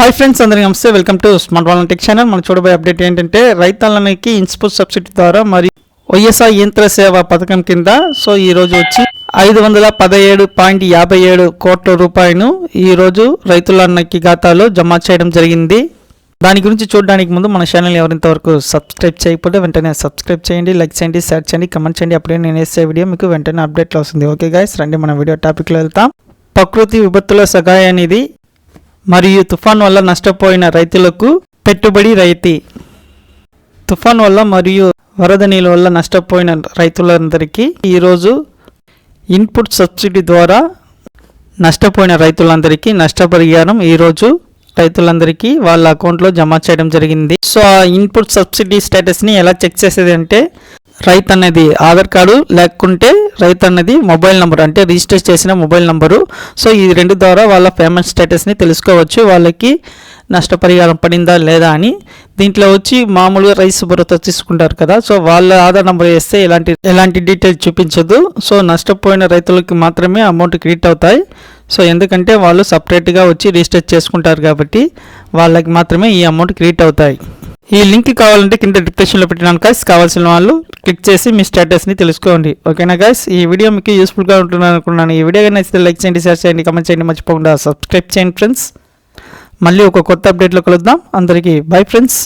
Hi friends అందరికీ నమస్తే. Welcome to smart వాలన్ టెక్ ఛానల్ మనం చూడబోయే అప్డేట్ ఏంటంటే రైతాలకి ఇన్పుట్ సబ్సిడీ ద్వారా మరియు వైఎస్ఆర్ యంత్ర సేవ పథకం కింద సో ఈ రోజు వచ్చి ఐదు వందల పదిహేడు పాయింట్ యాభై ఏడు కోట్ల రూపాయలు ఈ రోజు రైతులన్నకి ఖాతాలో జమ చేయడం జరిగింది. దాని గురించి చూడడానికి ముందు మన ఛానల్ ఎవరింతవరకు సబ్స్క్రైబ్ చేయకపోతే వెంటనే సబ్స్క్రైబ్ చేయండి లైక్ చేయండి షేర్ చేయండి కమెంట్ చేయండి. అప్పుడే నేను వేసే వీడియో మీకు వెంటనే అప్డేట్లో వస్తుంది. ఓకే గాయస్ రండి మన వీడియో టాపిక్లో వెళ్తాం. ప్రకృతి విపత్తుల సహాయ అనేది మరియు తుఫాన్ వల్ల నష్టపోయిన రైతులకు పెట్టుబడి రైతీ. తుఫాన్ వల్ల మరియు వరద నీళ్ళ వల్ల నష్టపోయిన రైతులందరికీ ఈరోజు ఇన్పుట్ సబ్సిడీ ద్వారా నష్టపోయిన రైతులందరికీ నష్టపరిహారం ఈరోజు రైతులందరికీ వాళ్ళ అకౌంట్లో జమ చేయడం జరిగింది. సో ఆ ఇన్పుట్ సబ్సిడీ స్టేటస్ని ఎలా చెక్ చేసేది అంటే రైతు అనేది ఆధార్ కార్డు లేకుంటే రైతు అన్నది మొబైల్ నెంబర్ అంటే రిజిస్టర్ చేసిన మొబైల్ నెంబరు. సో ఈ రెండు ద్వారా వాళ్ళ పేమెంట్ స్టేటస్ని తెలుసుకోవచ్చు. వాళ్ళకి నష్టపరిహారం పడిందా లేదా అని. దీంట్లో వచ్చి మామూలుగా రైస్ భరోసా తీసుకుంటారు కదా. సో వాళ్ళ ఆధార్ నెంబర్ వేస్తే ఎలాంటి ఎలాంటి డీటెయిల్స్ చూపించదు. సో నష్టపోయిన రైతులకి మాత్రమే అమౌంట్ క్రెడిట్ అవుతాయి. సో ఎందుకంటే వాళ్ళు సపరేట్గా వచ్చి రిజిస్టర్ చేసుకుంటారు కాబట్టి వాళ్ళకి మాత్రమే ఈ అమౌంట్ క్రెడిట్ అవుతాయి. ఈ లింక్ కావాలంటే కింద డిస్క్రిప్షన్లో పెట్టినాను గైస్ కావాల్సిన వాళ్ళు క్లిక్ చేసి మీ స్టేటస్ని తెలుసుకోండి. ఓకేనా గైస్ ఈ వీడియో మీకు యూస్ఫుల్గా ఉంటుంది అనుకున్నాను. ఈ వీడియో నచ్చితే లైక్ చేయండి షేర్ చేయండి కమెంట్ చేయండి. మర్చిపోకుండా సబ్స్క్రైబ్ చేయండి ఫ్రెండ్స్ మళ్ళీ ఒక కొత్త అప్డేట్లో కలుద్దాం. అందరికీ బై ఫ్రెండ్స్